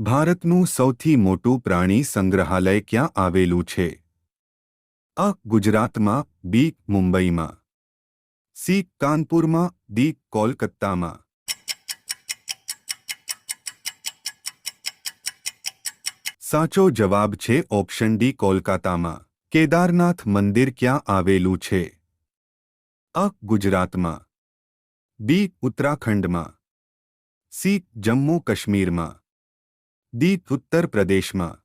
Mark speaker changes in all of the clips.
Speaker 1: ભારતનું સૌથી મોટું પ્રાણી સંગ્રહાલય ક્યાં આવેલું છે? અ, ગુજરાતમાં, બી, મુંબઈમાં. સી, કાનપુરમાં, ડી, કોલકાતામાં. સાચો જવાબ છે ઓપ્શન ડી, કોલકાતામાં. કેદારનાથ મંદિર ક્યાં આવેલું છે? અ, ગુજરાતમાં. બી, ઉત્તરાખંડમાં. સી, જમ્મુ કાશ્મીરમાં. ડી ઉત્તર પ્રદેશમાં.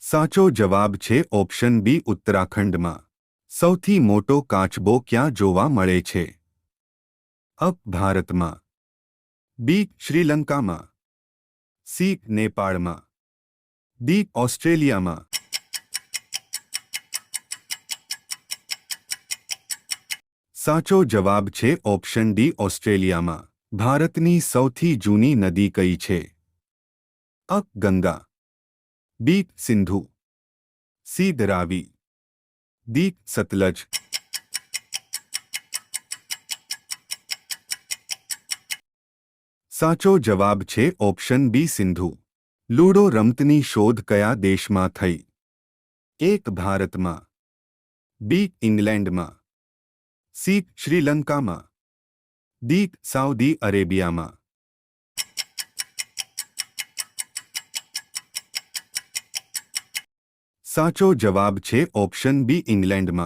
Speaker 1: સાચો જવાબ છે ઓપ્શન બી ઉત્તરાખંડમાં. સૌથી મોટો કાચબો ક્યાં જોવા મળે છે? અપ ભારતમાં. બી શ્રીલંકામાં. સી નેપાળમાં. ડી ઓસ્ટ્રેલિયામાં. સાચો જવાબ છે ઓપ્શન ડી ઓસ્ટ્રેલિયામાં. ભારતની સૌથી જૂની નદી કઈ છે? અ. ગંગા. બી. સિંધુ. સી. દરાવી ડી. સતલજ. સાચો જવાબ છે ઓપ્શન બી સિંધુ. લૂડો રમતની શોધ કયા દેશમાં થઈ? એક ભારતમાં. બી. ઇંગ્લેન્ડમાં. સી શ્રીલંકામાં. ડી સાઉદી અરેબિયામાં. સાચો જવાબ છે ઓપ્શન બી ઇંગ્લેન્ડમાં.